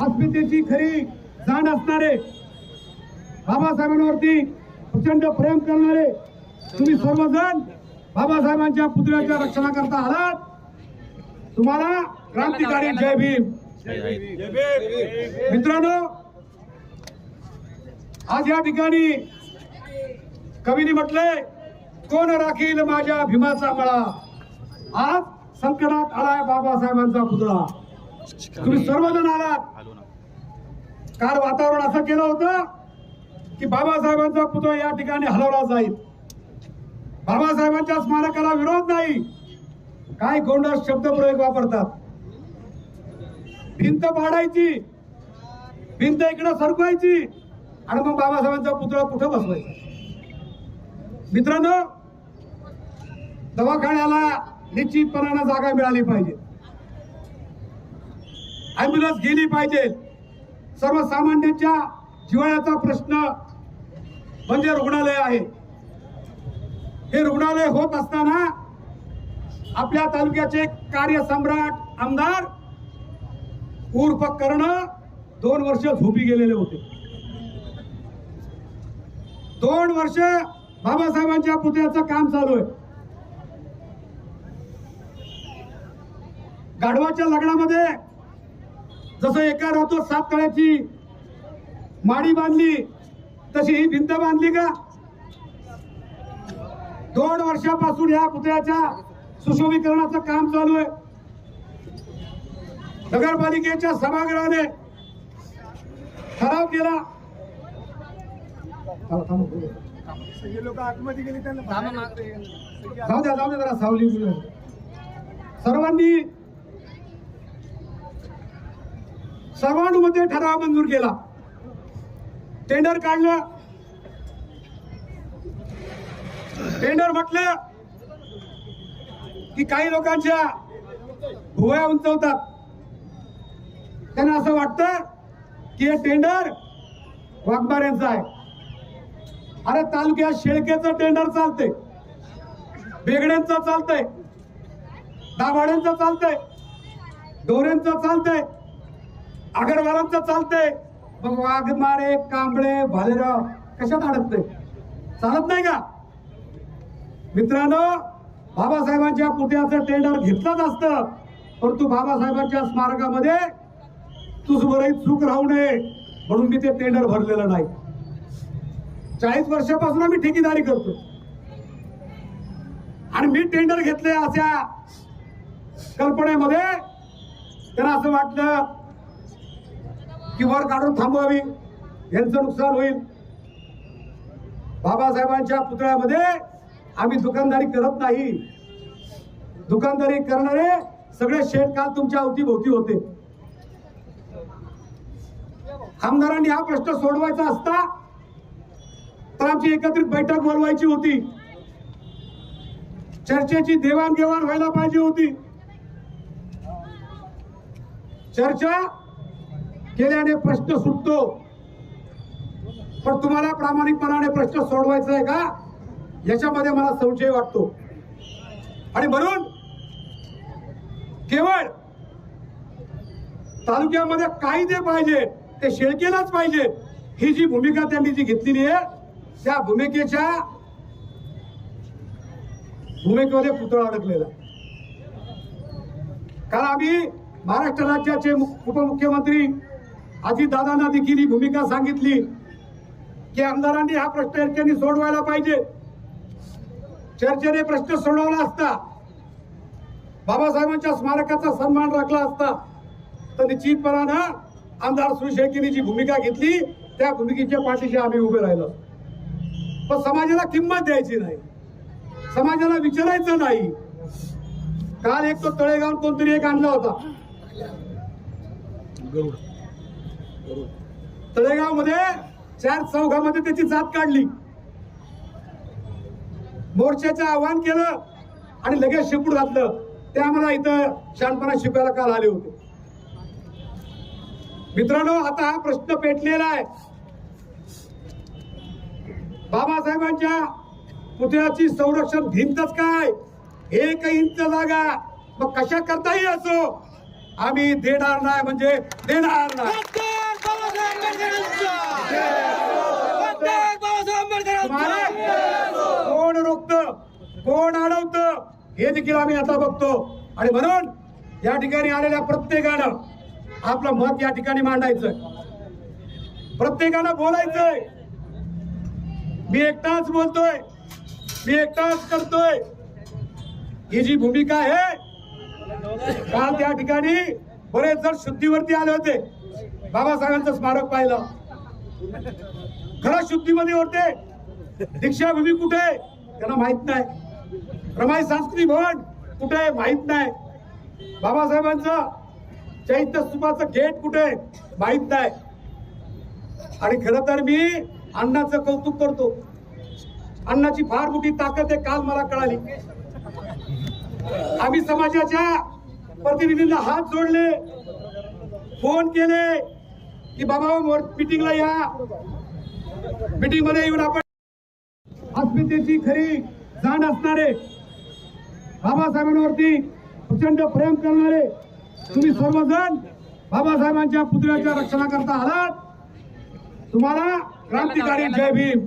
अस्मितेची खरी जाण असणारे बाबासाहेबांवरती प्रचंड प्रेम करणारे तुम्ही सर्वजण बाबासाहेबांच्या पुतळ्याच्या रक्षणाकरता आलात. तुम्हाला क्रांतिकारी जय भीम. मित्रांनो आज या ठिकाणी कवीने म्हटले कोण राखील माझ्या भीमाचा मळा? आज संकटात आलाय बाबासाहेबांचा पुतळा. तुम्ही सर्वजण आलात. काल वातावरण असं केलं होतं की बाबासाहेबांचा पुतळा या ठिकाणी हलवला जाईल. बाबासाहेबांच्या स्मारकाला विरोध नाही. काय गोंडस शब्दप्रयोग वापरतात? भिंत पाडायची. भिंत इकडं सरकवायची. आणि मग बाबासाहेबांचा पुतळा कुठं बसवायचा. मित्रांनो दवाखान्याला निश्चितपणानं जागा मिळाली पाहिजे. ॲम्ब्युलन्स गेली पाहिजे. सर्वसामान्यांच्या जिवाळ्याचा प्रश्न म्हणजे रुग्णालय आहे. हे रुग्णालय होत असताना आपल्या तालुक्याचे कार्यसम्राट आमदार उर्फ कर्ण दोन वर्ष झोपी गेलेले होते. दोन वर्ष बाबासाहेबांच्या पुतळ्याचं काम चालू आहे. गाढवाच्या लग्नामध्ये जसं एका रातो सात तळ्याची माडी बांधली तशी ही भिंत बांधली का? दोन वर्षापासून या पुतळ्याच्या सुशोभीकरणाचं काम चालू आहे. नगरपालिकेच्या सभागृहाने ठराव केला. थांबा, थांबा, बोलू. लोक आतमध्ये गेले त्यांना जाऊ द्या जाऊ द्या जरा सावली. सर्वांनी सर्वानुमते ठराव मंजूर केला. टेंडर काढलं. टेंडर म्हटलं की काही लोकांच्या भुवया उंचवतात. त्यांना असं वाटतं की हे टेंडर वाघमाऱ्यांचं आहे. अरे तालुक्यात शेळकेचं टेंडर चालतंय. बेगड्यांचं चालतंय. दाभाड्यांचं चालतंय. डोऱ्यांचं चालतंय. आगरवालांचं चालतंय. मग वाघमारे कांबळे भालेराव कशात अडकते चालत नाही का? मित्रांनो बाबासाहेबांच्या पुतळ्याचं टेंडर घेतलंच असतं. परंतु बाबासाहेबांच्या स्मारकामध्ये तुझबरही चूक राहू नये म्हणून मी ते टेंडर भरलेलं नाही. चाळीस वर्षापासून आम्ही ठेकेदारी करतो आणि मी टेंडर घेतले अशा कल्पनेमध्ये. त्यांना असं वाटलं की वर काढून थांबवावी. यांचं नुकसान होईल. बाबासाहेबांच्या पुतळ्यामध्ये आम्ही दुकानदारी करत नाही. दुकानदारी करणारे सगळे शेठ काल तुमच्या अवतीभोवती होते. आमदारांनी हा प्रश्न सोडवायचा असता तर आमची एकत्रित बैठक बोलवायची होती. चर्चेची देवाणघेवाण व्हायला पाहिजे होती. चर्चा केल्याने प्रश्न सुटतो. पण तुम्हाला प्रामाणिकपणाने प्रश्न सोडवायचा आहे का? याच्यामध्ये मला संशय वाटतो. आणि म्हणून केवळ तालुक्यामध्ये काही जे पाहिजे ते शेळकेलाच पाहिजे. ही जी भूमिका त्यांनी जी घेतलेली आहे त्या भूमिकेच्या भूमिकेमध्ये पुतळा अडकलेला. काल आम्ही महाराष्ट्र राज्याचे उपमुख्यमंत्री अजितदादांना देखील ही भूमिका सांगितली की आमदारांनी हा प्रश्न यांनी सोडवायला पाहिजे. चर्चेने प्रश्न सोडवला असता बाबासाहेबांच्या स्मारकाचा सन्मान राखला असता तर निश्चितपणानं आमदार सुशेकीने जी भूमिका घेतली त्या भूमिकेच्या पाठीशी आम्ही उभे राहिलो पण समाजाला किंमत द्यायची नाही. समाजाला विचारायचं नाही. काल एक तो तळेगाव कोणतरी एक आणला होता. तळेगावमध्ये चार चौघामध्ये त्याची जात काढली. मोर्चाचं आव्हान केलं आणि लगेच शिपूड घातलं. ते आम्हाला इथं शहाणपणा शिकायला काल आले होते. मित्रांनो आता हा प्रश्न पेटलेला आहे. बाबासाहेबांच्या पुतळ्याची संरक्षण भिंतच काय? एक इंच जागा. मग कशा करताही असो आम्ही देणार नाही म्हणजे देणार नाही. कोण रोखत? कोण अडवत? हे देखील आम्ही आता बघतो. आणि म्हणून या ठिकाणी आलेल्या प्रत्येकानं आपलं मत या ठिकाणी मांडायचं प्रत्येकानं बोलायचंय. मी एकटाच बोलतोय. मी एकटाच करतोय. ही जी भूमिका आहे काल त्या ठिकाणी बरेच जण शुद्धीवरती आले होते. बाबासाहेबांचं स्मारक पाहिलं. खरं शुद्धीमध्ये होते. दीक्षाभूमी कुठे? आहे त्यांना माहीत नाही. रमाई सांस्कृतिक भवन कुठे? आहे माहीत नाही. बाबासाहेबांचं चैत्य स्तूपाचं गेट कुठे? आहे माहीत नाही. आणि खर तर मी अण्णाचं कौतुक करतो. अण्णाची फार मोठी ताकद आहे काल मला कळाली. आम्ही समाजाच्या प्रतिनिधींना हात जोडले फोन केले की बाबा मिटिंगला या. मिटिंगमध्ये येऊन आपण अस्मितेची खरी जाण असणारे बाबासाहेबांवरती प्रचंड प्रेम करणारे तुम्ही सर्वजण बाबासाहेबांच्या पुतळ्याच्या रक्षणाकरता आलात. तुम्हाला क्रांतिकारी जय भीम.